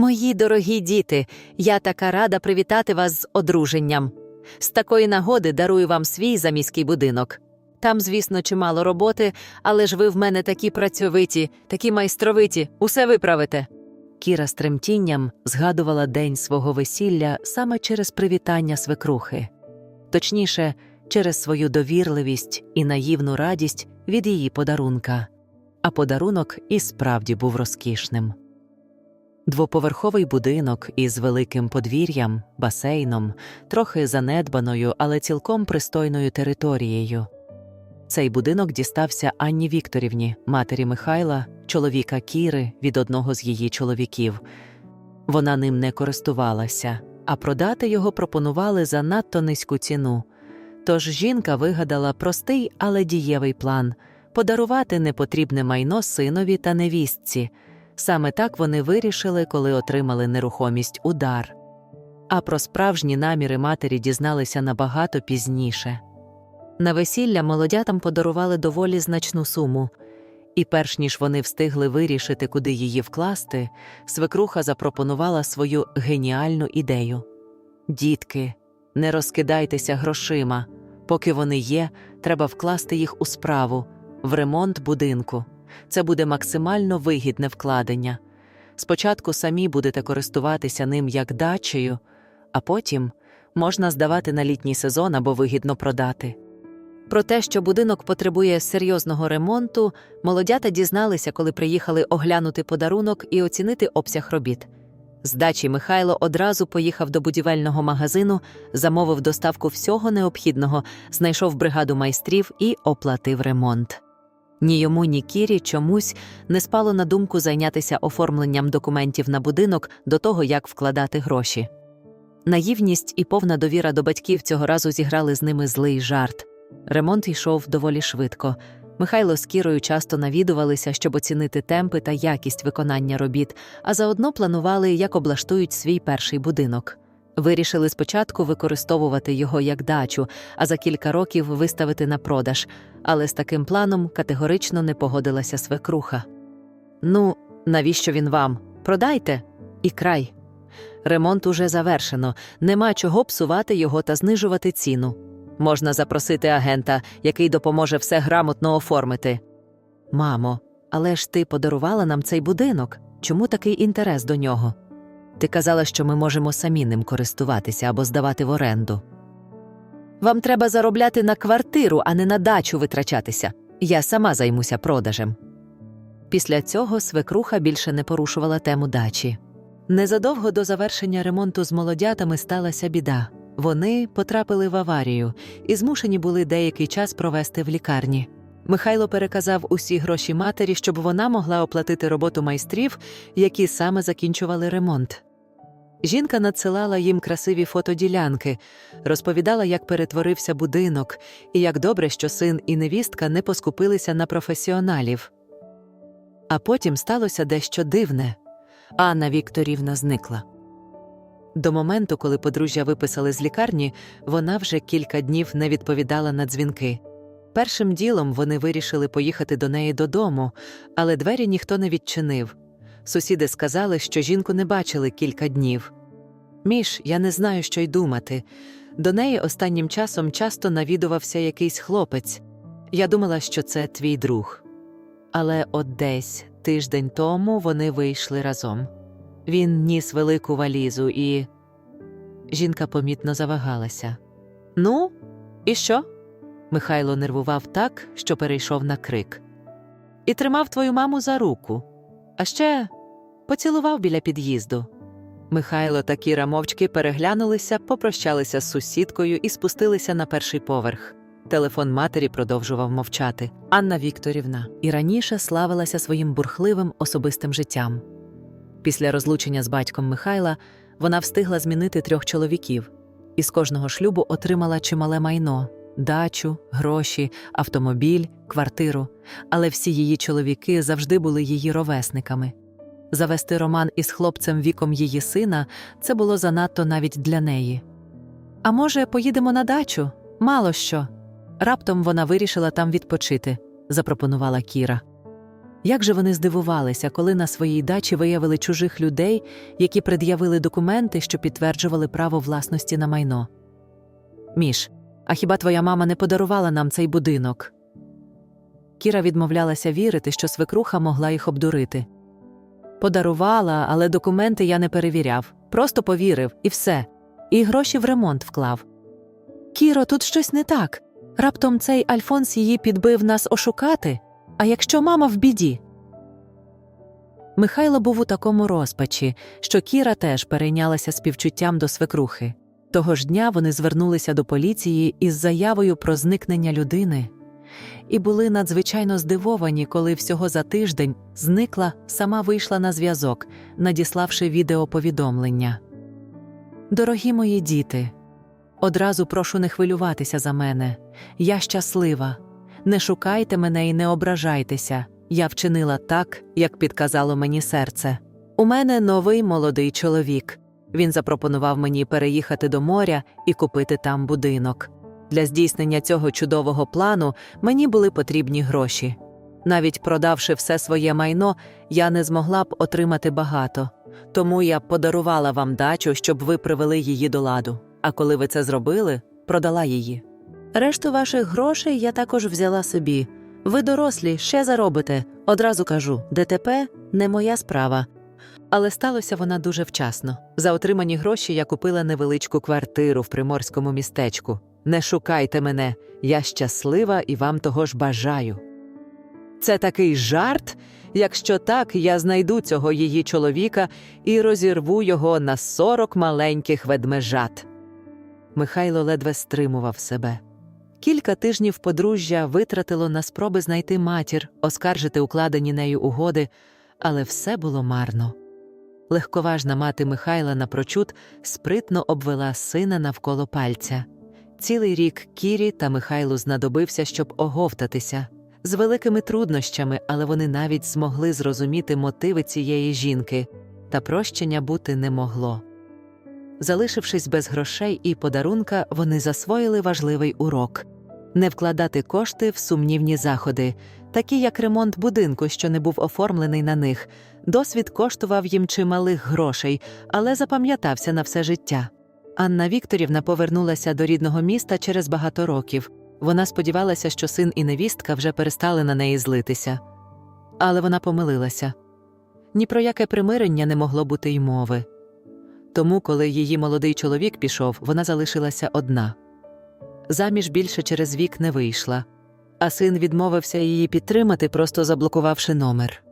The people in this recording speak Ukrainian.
Мої дорогі діти, я така рада привітати вас з одруженням. З такої нагоди дарую вам свій заміський будинок. Там, звісно, чимало роботи, але ж ви в мене такі працьовиті, такі майстровиті, усе виправите. Кіра з тремтінням згадувала день свого весілля саме через привітання свекрухи, точніше, через свою довірливість і наївну радість від її подарунка. А подарунок і справді був розкішним. Двоповерховий будинок із великим подвір'ям, басейном, трохи занедбаною, але цілком пристойною територією. Цей будинок дістався Анні Вікторівні, матері Михайла, чоловіка Кіри від одного з її чоловіків. Вона ним не користувалася, а продати його пропонували за надто низьку ціну. Тож жінка вигадала простий, але дієвий план подарувати непотрібне майно синові та невістці. Саме так вони вирішили, коли отримали нерухомість удар. А про справжні наміри матері дізналися набагато пізніше. На весілля молодятам подарували доволі значну суму, і перш ніж вони встигли вирішити, куди її вкласти, свекруха запропонувала свою геніальну ідею: Дітки, не розкидайтеся грошима. Поки вони є, треба вкласти їх у справу, в ремонт будинку. Це буде максимально вигідне вкладення. Спочатку самі будете користуватися ним як дачею, а потім можна здавати на літній сезон або вигідно продати. Про те, що будинок потребує серйозного ремонту, молодята дізналися, коли приїхали оглянути подарунок і оцінити обсяг робіт. З дачі Михайло одразу поїхав до будівельного магазину, замовив доставку всього необхідного, знайшов бригаду майстрів і оплатив ремонт. Ні йому, ні Кірі чомусь не спало на думку зайнятися оформленням документів на будинок до того, як вкладати гроші. Наївність і повна довіра до батьків цього разу зіграли з ними злий жарт. Ремонт йшов доволі швидко. Михайло з Кірою часто навідувалися, щоб оцінити темпи та якість виконання робіт, а заодно планували, як облаштують свій перший будинок. Вирішили спочатку використовувати його як дачу, а за кілька років виставити на продаж, але з таким планом категорично не погодилася свекруха. Ну, навіщо він вам? Продайте і край. Ремонт уже завершено, нема чого псувати його та знижувати ціну. Можна запросити агента, який допоможе все грамотно оформити. Мамо, але ж ти подарувала нам цей будинок. Чому такий інтерес до нього? Ти казала, що ми можемо самі ним користуватися або здавати в оренду. Вам треба заробляти на квартиру, а не на дачу витрачатися. Я сама займуся продажем. Після цього свекруха більше не порушувала тему дачі. Незадовго до завершення ремонту з молодятами сталася біда. Вони потрапили в аварію і змушені були деякий час провести в лікарні. Михайло переказав усі гроші матері, щоб вона могла оплатити роботу майстрів, які саме закінчували ремонт. Жінка надсилала їм красиві фотоділянки, розповідала, як перетворився будинок, і як добре, що син і невістка не поскупилися на професіоналів. А потім сталося дещо дивне Анна Вікторівна зникла. До моменту, коли подружжя виписали з лікарні, вона вже кілька днів не відповідала на дзвінки. Першим ділом вони вирішили поїхати до неї додому, але двері ніхто не відчинив. Сусіди сказали, що жінку не бачили кілька днів. Міш, я не знаю, що й думати. До неї останнім часом часто навідувався якийсь хлопець. Я думала, що це твій друг. Але от десь тиждень тому вони вийшли разом. Він ніс велику валізу і. Жінка помітно завагалася. Ну, і що? Михайло нервував так, що перейшов на крик. І тримав твою маму за руку, а ще поцілував біля під'їзду. Михайло та Кіра мовчки переглянулися, попрощалися з сусідкою і спустилися на перший поверх. Телефон матері продовжував мовчати. Анна Вікторівна і раніше славилася своїм бурхливим особистим життям. Після розлучення з батьком Михайла вона встигла змінити трьох чоловіків і з кожного шлюбу отримала чимале майно дачу, гроші, автомобіль, квартиру. Але всі її чоловіки завжди були її ровесниками. Завести роман із хлопцем віком її сина це було занадто навіть для неї. А може, поїдемо на дачу? Мало що. Раптом вона вирішила там відпочити, запропонувала Кіра. Як же вони здивувалися, коли на своїй дачі виявили чужих людей, які пред'явили документи, що підтверджували право власності на майно. Міш, а хіба твоя мама не подарувала нам цей будинок? Кіра відмовлялася вірити, що свекруха могла їх обдурити. Подарувала, але документи я не перевіряв, просто повірив, і все. І гроші в ремонт вклав. Кіро, тут щось не так. Раптом цей Альфонс її підбив нас ошукати. А якщо мама в біді? Михайло був у такому розпачі, що Кіра теж перейнялася співчуттям до свекрухи. Того ж дня вони звернулися до поліції із заявою про зникнення людини і були надзвичайно здивовані, коли всього за тиждень зникла, сама вийшла на зв'язок, надіславши відеоповідомлення. Дорогі мої діти, одразу прошу не хвилюватися за мене. Я щаслива. Не шукайте мене і не ображайтеся. Я вчинила так, як підказало мені серце. У мене новий молодий чоловік. Він запропонував мені переїхати до моря і купити там будинок. Для здійснення цього чудового плану мені були потрібні гроші. Навіть продавши все своє майно, я не змогла б отримати багато. Тому я подарувала вам дачу, щоб ви привели її до ладу. А коли ви це зробили, продала її. Решту ваших грошей я також взяла собі. Ви дорослі, ще заробите. Одразу кажу, ДТП не моя справа. Але сталося вона дуже вчасно. За отримані гроші я купила невеличку квартиру в приморському містечку. Не шукайте мене, я щаслива і вам того ж бажаю. Це такий жарт. Якщо так, я знайду цього її чоловіка і розірву його на сорок маленьких ведмежат. Михайло ледве стримував себе. Кілька тижнів подружжя витратило на спроби знайти матір, оскаржити укладені нею угоди, але все було марно. Легковажна мати Михайла напрочуд спритно обвела сина навколо пальця. Цілий рік Кірі та Михайлу знадобився, щоб оговтатися з великими труднощами, але вони навіть змогли зрозуміти мотиви цієї жінки, та прощення бути не могло. Залишившись без грошей і подарунка, вони засвоїли важливий урок не вкладати кошти в сумнівні заходи, такі як ремонт будинку, що не був оформлений на них. Досвід коштував їм чималих грошей, але запам'ятався на все життя. Анна Вікторівна повернулася до рідного міста через багато років. Вона сподівалася, що син і невістка вже перестали на неї злитися. Але вона помилилася ні про яке примирення не могло бути й мови. Тому, коли її молодий чоловік пішов, вона залишилася одна. Заміж більше через вік не вийшла, а син відмовився її підтримати, просто заблокувавши номер.